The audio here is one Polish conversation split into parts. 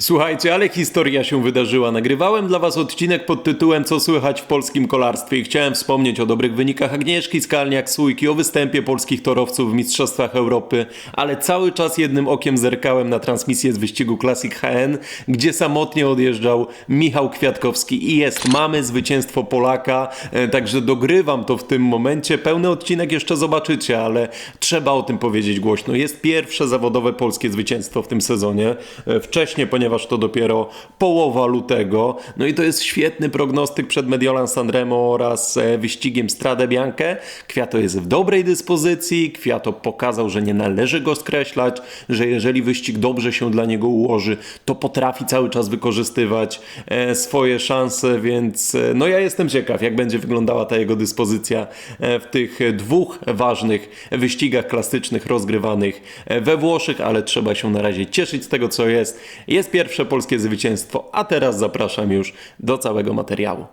Słuchajcie, ale historia się wydarzyła. Nagrywałem dla Was odcinek pod tytułem Co słychać w polskim kolarstwie i chciałem wspomnieć o dobrych wynikach Agnieszki Skalniak-Sójki, o występie polskich torowców w Mistrzostwach Europy, ale cały czas jednym okiem zerkałem na transmisję z wyścigu Classic HN, gdzie samotnie odjeżdżał Michał Kwiatkowski i jest, mamy zwycięstwo Polaka, e, także dogrywam to w tym momencie. Pełny odcinek jeszcze zobaczycie, ale trzeba o tym powiedzieć głośno. Jest pierwsze zawodowe polskie zwycięstwo w tym sezonie. E, Wcześniej, ponieważ to dopiero połowa lutego. No i to jest świetny prognostyk przed Mediolan Sanremo oraz e, wyścigiem Strade Bianche. Kwiato jest w dobrej dyspozycji. Kwiato pokazał, że nie należy go skreślać, że jeżeli wyścig dobrze się dla niego ułoży, to potrafi cały czas wykorzystywać e, swoje szanse, więc e, no ja jestem ciekaw, jak będzie wyglądała ta jego dyspozycja w tych dwóch ważnych wyścigach klasycznych rozgrywanych we Włoszech, ale trzeba się na razie cieszyć z tego, co jest. Jest pierwsze polskie zwycięstwo, a teraz zapraszam już do całego materiału.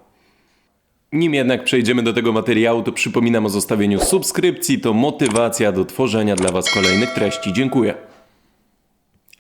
Nim jednak przejdziemy do tego materiału, to przypominam o zostawieniu subskrypcji. To motywacja do tworzenia dla Was kolejnych treści. Dziękuję.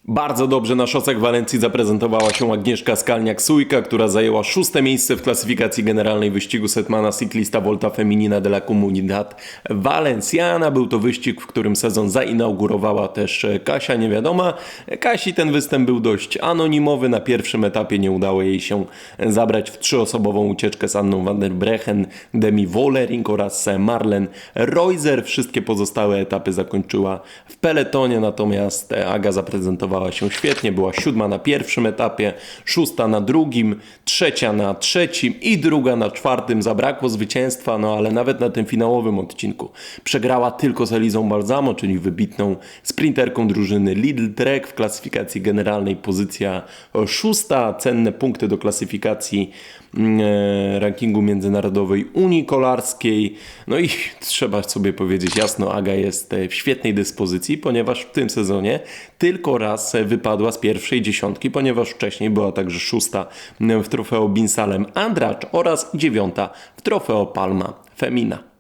Bardzo dobrze na szosach Walencji zaprezentowała się Agnieszka Skalniak-Sójka, która zajęła szóste miejsce w klasyfikacji generalnej wyścigu Setmana Ciclista Volta Feminina de la Comunidad Valenciana. Był to wyścig, w którym sezon zainaugurowała też Kasia Niewiadoma. Kasi ten występ był dość anonimowy. Na pierwszym etapie nie udało jej się zabrać w trzyosobową ucieczkę z Anną van der Brechen, Demi Wollering oraz Marlen Reuser. Wszystkie pozostałe etapy zakończyła w peletonie, natomiast Aga zaprezentowała się świetnie. Była siódma na pierwszym etapie, szósta na drugim, trzecia na trzecim i druga na czwartym. Zabrakło zwycięstwa, no ale nawet na tym finałowym odcinku przegrała tylko z Elizą Balzamo, czyli wybitną sprinterką drużyny Lidl Trek w klasyfikacji generalnej pozycja szósta. Cenne punkty do klasyfikacji rankingu międzynarodowej Unii Kolarskiej. No i trzeba sobie powiedzieć jasno, Aga jest e, w świetnej dyspozycji, ponieważ w tym sezonie tylko raz e, wypadła z pierwszej dziesiątki, ponieważ wcześniej była także szósta w trofeo Binsalem Andracz oraz dziewiąta w trofeo Palma Femina.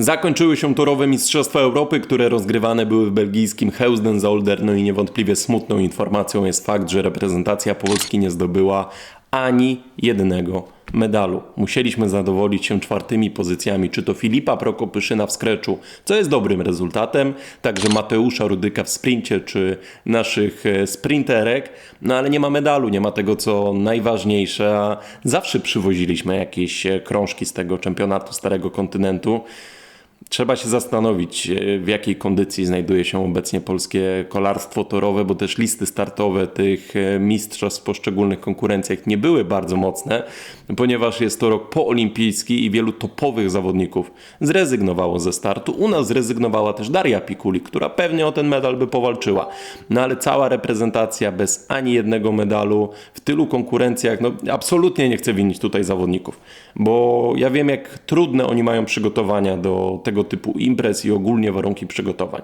Zakończyły się torowe Mistrzostwa Europy, które rozgrywane były w belgijskim Heusden-Zolder. No i niewątpliwie smutną informacją jest fakt, że reprezentacja Polski nie zdobyła ani jednego medalu. Musieliśmy zadowolić się czwartymi pozycjami, czy to Filipa Prokopyszyna w skreczu, co jest dobrym rezultatem, także Mateusza Rudyka w sprincie, czy naszych e, sprinterek, no ale nie ma medalu, nie ma tego, co najważniejsze, a zawsze przywoziliśmy jakieś e, krążki z tego czempionatu Starego Kontynentu. Trzeba się zastanowić, e, w jakiej kondycji znajduje się obecnie polskie kolarstwo torowe, bo też listy startowe tych e, mistrzostw w poszczególnych konkurencjach nie były bardzo mocne, ponieważ jest to rok poolimpijski i wielu topowych zawodników zrezygnowało ze startu. U nas zrezygnowała też Daria Pikuli, która pewnie o ten medal by powalczyła. No ale cała reprezentacja bez ani jednego medalu w tylu konkurencjach, no absolutnie nie chcę winić tutaj zawodników, bo ja wiem jak trudne oni mają przygotowania do tego typu imprez i ogólnie warunki przygotowań.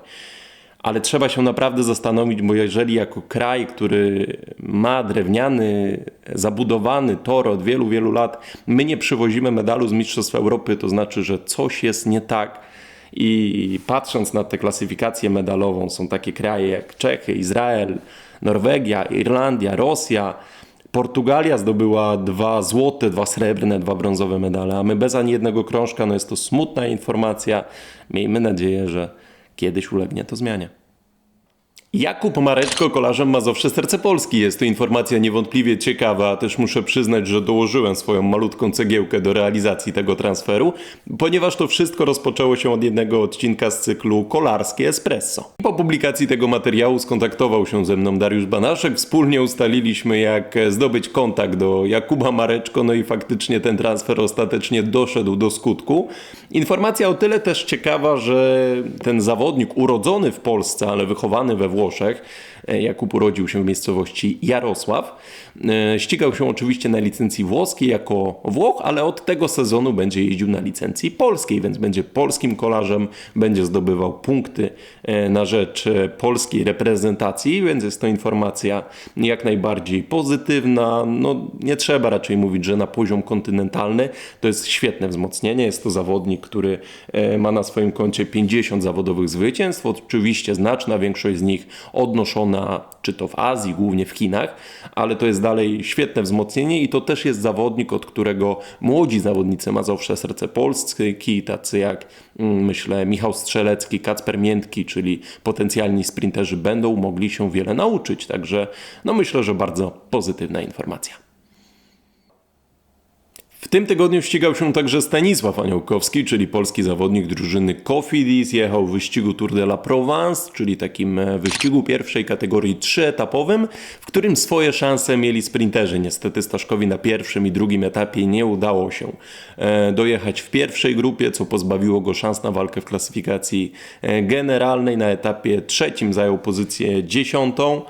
Ale trzeba się naprawdę zastanowić, bo jeżeli jako kraj, który ma drewniany, zabudowany tor od wielu, wielu lat, my nie przywozimy medalu z Mistrzostw Europy, to znaczy, że coś jest nie tak. I patrząc na tę klasyfikację medalową, są takie kraje jak Czechy, Izrael, Norwegia, Irlandia, Rosja, Portugalia zdobyła dwa złote, dwa srebrne, dwa brązowe medale, a my bez ani jednego krążka. No jest to smutna informacja. Miejmy nadzieję, że kiedyś ulegnie to zmianie. Jakub Mareczko kolarzem Mazowsze Serce Polski. Jest to informacja niewątpliwie ciekawa, a też muszę przyznać, że dołożyłem swoją malutką cegiełkę do realizacji tego transferu, ponieważ to wszystko rozpoczęło się od jednego odcinka z cyklu Kolarskie Espresso. Po publikacji tego materiału skontaktował się ze mną Dariusz Banaszek. Wspólnie ustaliliśmy, jak zdobyć kontakt do Jakuba Mareczko, no i faktycznie ten transfer ostatecznie doszedł do skutku. Informacja o tyle też ciekawa, że ten zawodnik urodzony w Polsce, ale wychowany we Włoszech, e, Jakub urodził się w miejscowości Jarosław. E, Ścigał się oczywiście na licencji włoskiej jako Włoch, ale od tego sezonu będzie jeździł na licencji polskiej, więc będzie polskim kolarzem, będzie zdobywał punkty e, na rzecz polskiej reprezentacji, więc jest to informacja jak najbardziej pozytywna. No, nie trzeba raczej mówić, że na poziom kontynentalny to jest świetne wzmocnienie. Jest to zawodnik, który ma na swoim koncie 50 zawodowych zwycięstw. Oczywiście znaczna większość z nich odnoszone na, czy to w Azji, głównie w Chinach, ale to jest dalej świetne wzmocnienie i to też jest zawodnik, od którego młodzi zawodnicy Mazowsze Serce Polski, tacy jak mm, myślę Michał Strzelecki, Kacper Miętki, czyli potencjalni sprinterzy będą mogli się wiele nauczyć, także no myślę, że bardzo pozytywna informacja. W tym tygodniu ścigał się także Stanisław Aniołkowski, czyli polski zawodnik drużyny Cofidis. Jechał w wyścigu Tour de la Provence, czyli takim e, wyścigu pierwszej kategorii trzyetapowym, w którym swoje szanse mieli sprinterzy. Niestety Staszkowi na pierwszym i drugim etapie nie udało się e, dojechać w pierwszej grupie, co pozbawiło go szans na walkę w klasyfikacji e, generalnej. Na etapie trzecim zajął pozycję dziesiątą.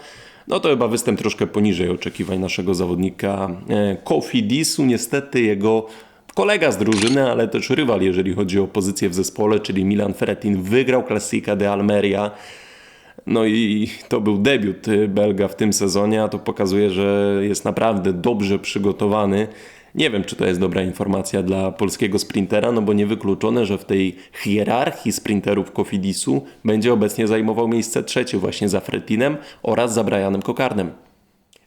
No to chyba występ troszkę poniżej oczekiwań naszego zawodnika e, Kofi Disu. Niestety jego kolega z drużyny, ale też rywal, jeżeli chodzi o pozycję w zespole, czyli Milan Fretin, wygrał Classica de Almeria. No i to był debiut Belga w tym sezonie, a to pokazuje, że jest naprawdę dobrze przygotowany. Nie wiem, czy to jest dobra informacja dla polskiego sprintera, no bo niewykluczone, że w tej hierarchii sprinterów Kofidisu będzie obecnie zajmował miejsce trzecie właśnie za Fretinem oraz za Brianem Kokarnem.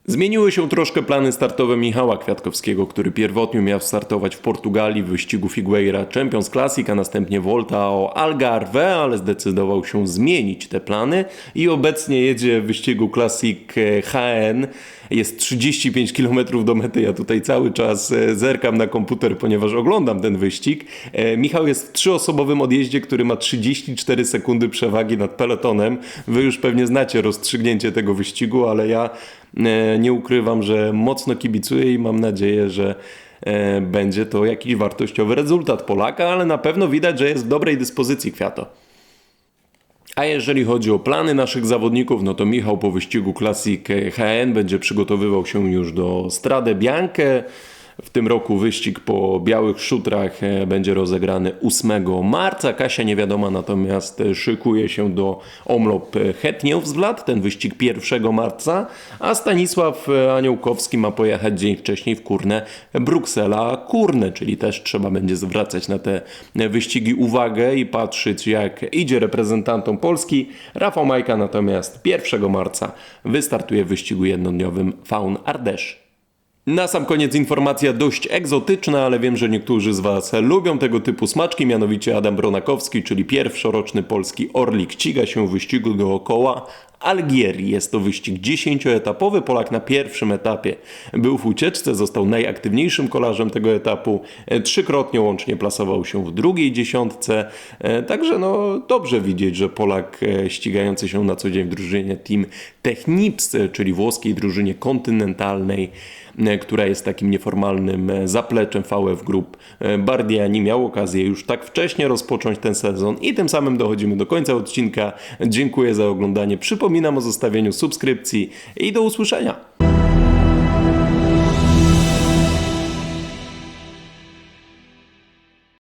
Zmieniły się troszkę plany startowe Michała Kwiatkowskiego, który pierwotnie miał startować w Portugalii w wyścigu Figueira Champions Classic, a następnie Volta o Algarve, ale zdecydował się zmienić te plany i obecnie jedzie w wyścigu Classic HN. Jest 35 km do mety. Ja tutaj cały czas e, zerkam na komputer, ponieważ oglądam ten wyścig. E, Michał jest w trzyosobowym odjeździe, który ma 34 sekundy przewagi nad pelotonem. Wy już pewnie znacie rozstrzygnięcie tego wyścigu, ale ja e, nie ukrywam, że mocno kibicuję i mam nadzieję, że będzie to jakiś wartościowy rezultat Polaka, ale na pewno widać, że jest w dobrej dyspozycji Kwiato. A jeżeli chodzi o plany naszych zawodników, no to Michał po wyścigu Classic HN będzie przygotowywał się już do Strade Bianche. W tym roku wyścig po białych szutrach e, będzie rozegrany 8 marca. Kasia niewiadoma natomiast szykuje się do Omlop Hetniewsblad, ten wyścig 1 marca, a Stanisław Aniołkowski ma pojechać dzień wcześniej w Kurne Bruksela Kurne, czyli też trzeba będzie zwracać na te wyścigi uwagę i patrzeć jak idzie reprezentantom Polski. Rafał Majka natomiast 1 marca wystartuje w wyścigu jednodniowym Faun Ardèche. Na sam koniec informacja dość egzotyczna, ale wiem, że niektórzy z Was lubią tego typu smaczki, mianowicie Adam Bronakowski, czyli pierwszoroczny polski orlik, ściga się w wyścigu dookoła Algierii. Jest to wyścig dziesięcioetapowy. Polak na pierwszym etapie był w ucieczce, został najaktywniejszym kolarzem tego etapu. Trzykrotnie łącznie plasował się w drugiej dziesiątce. Także no dobrze widzieć, że Polak e, ścigający się na co dzień w drużynie Team Technips, czyli włoskiej drużynie kontynentalnej, e, która jest takim nieformalnym e, zapleczem VF Group. Bardiani miał okazję już tak wcześnie rozpocząć ten sezon i tym samym dochodzimy do końca odcinka. Dziękuję za oglądanie. Przypominam o zostawieniu subskrypcji i do usłyszenia.